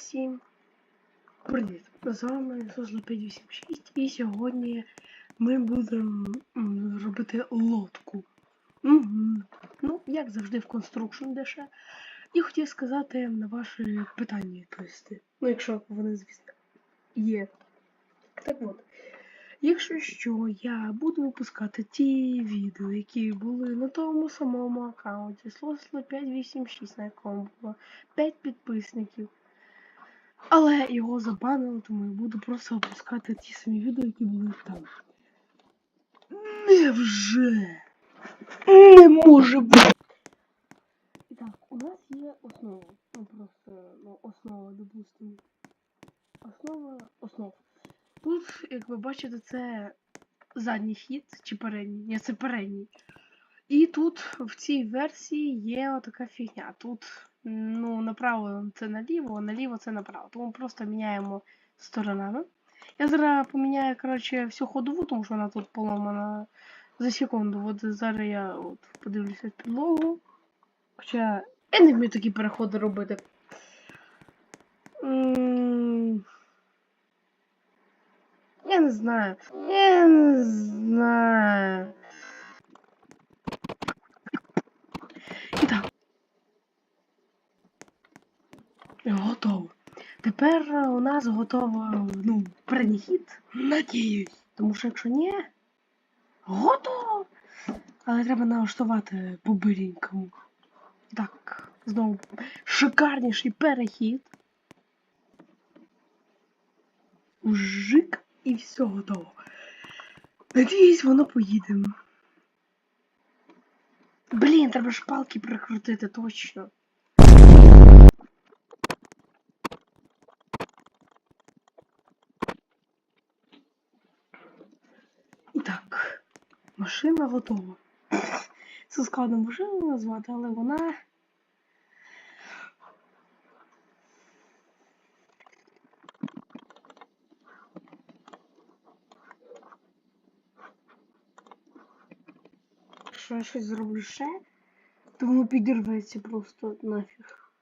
всім привіт! З вами Созла 586 і сьогодні ми будемо робити лодку. Угу. Ну, як завжди в Construction Dash. І хотів сказати на ваші питання відповісти. Ну, якщо вони, звісно, є. Так от. Якщо що, я буду випускати ті відео, які були на тому самому аккаунті Слосло 586, на якому було 5 підписників. Але його забанили, тому я буду просто випускати ті самі відео, які були там. Невже? Не може бути. І так, у нас є основа. Ну просто ну, основа, допустимо. Основа основ. Тут, як ви бачите, це задній хід чи передній. Ні, це передній. І тут в цій версії є отака фігня. Тут ну, направо це наліво, наліво це направо. Тому просто міняємо сторонами. Я зараз поміняю, коротше, всю ходову, тому що вона тут поломана за секунду. От зараз я от, подивлюся в підлогу. Хоча я не вмію такі переходи робити. Я не знаю. Я не знаю. І так. Готово. Тепер у нас готово, ну, передній хід. Надіюсь. Тому що якщо ні, готово. Але треба налаштувати по-биренькому. Так, знову шикарніший перехід. Жик і все готово. Надіюсь, воно поїде. Блін, треба ж палки прикрутити точно. Так, машина готова. Це складно машину назвати, але вона. Якщо я щось зроблю ще, то воно підірветься просто нафіг.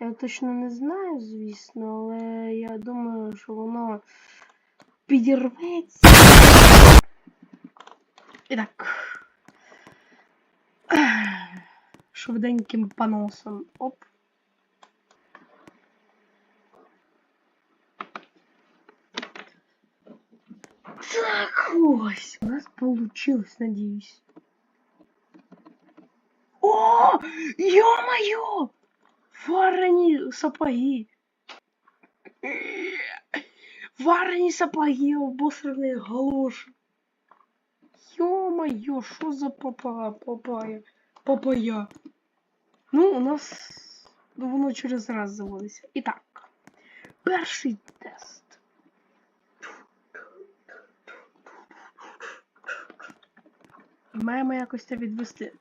Я точно не знаю, звісно, але я думаю, що воно підірветься. І так. Швиденьким поносом. Оп. Так ось, у нас получилось, надеюсь. О, ё-моё! Варені сапоги. Варені сапоги, обосрані галоші. Ё-моё, що за папа, папая, папая? Ну, у нас воно через раз заводиться. І так, перший тест. Маємо якось це відвести.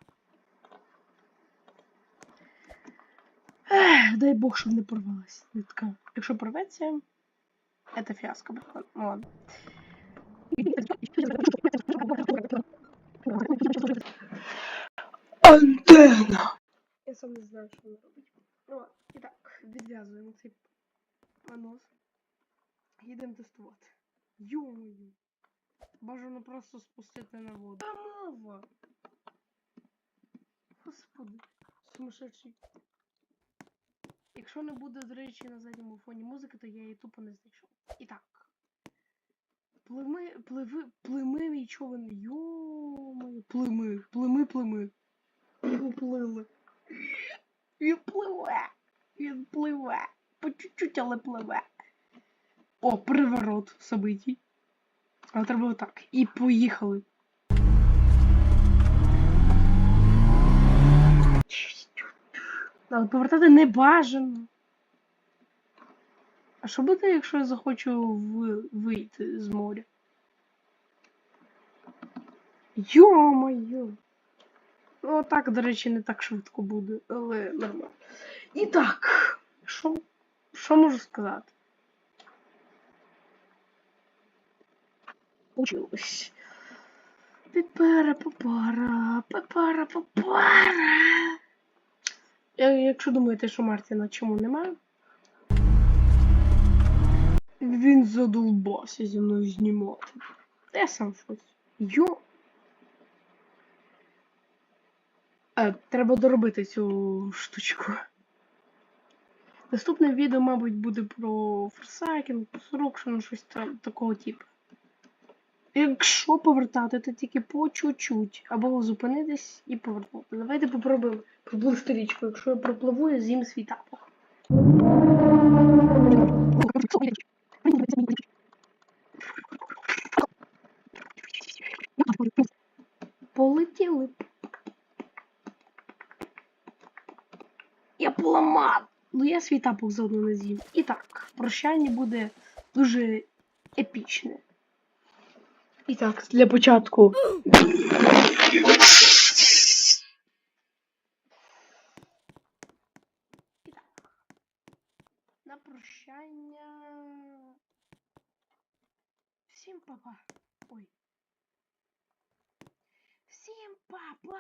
Ех, дай Бог, щоб не порвалась нитка. Якщо порветься, це фіаско. Ну ладно. Антенна! Я сам не знаю, що вона робить. Ну, і так, відв'язуємо цей понос. Їдемо тестувати. Йо-моє. Бажано просто спустити на воду. Мова! Господи, сумасшедший. Якщо не буде, до речі, на задньому фоні музики, то я її тупо не знайшов. І так. Плими, пливи, плими мій човен. Йо-моє, плими, плими, плими. Його плили. Він пливе. Він пливе. По чуть-чуть, але пливе. О, приворот событий. Але треба отак. І поїхали. Але повертати не бажано. А що буде, якщо я захочу вийти з моря? Йо-моє! Ну, так, до речі, не так швидко буде, але нормально. І так, що, що можу сказати? Получилось. Пепара, папара, пепара, папара. Якщо думаєте, що Мартіна чому немає, Він задовбався зі мною знімати. Я сам щось. Йо. Е, треба доробити цю штучку. Наступне відео, мабуть, буде про форсайкінг, construction, щось там такого типу. Якщо повертати, то тільки по чуть-чуть. Або зупинитись і повернути. Давайте попробуємо пропливти річку. Якщо я пропливу, я з'їм свій тапок. Полетіли. Я поламав. Ну я свій тапок заодно не з'їм. І так, прощання буде дуже епічне. І так, для початку. І так. На прощання. Всім папа. Ой. Всім папа!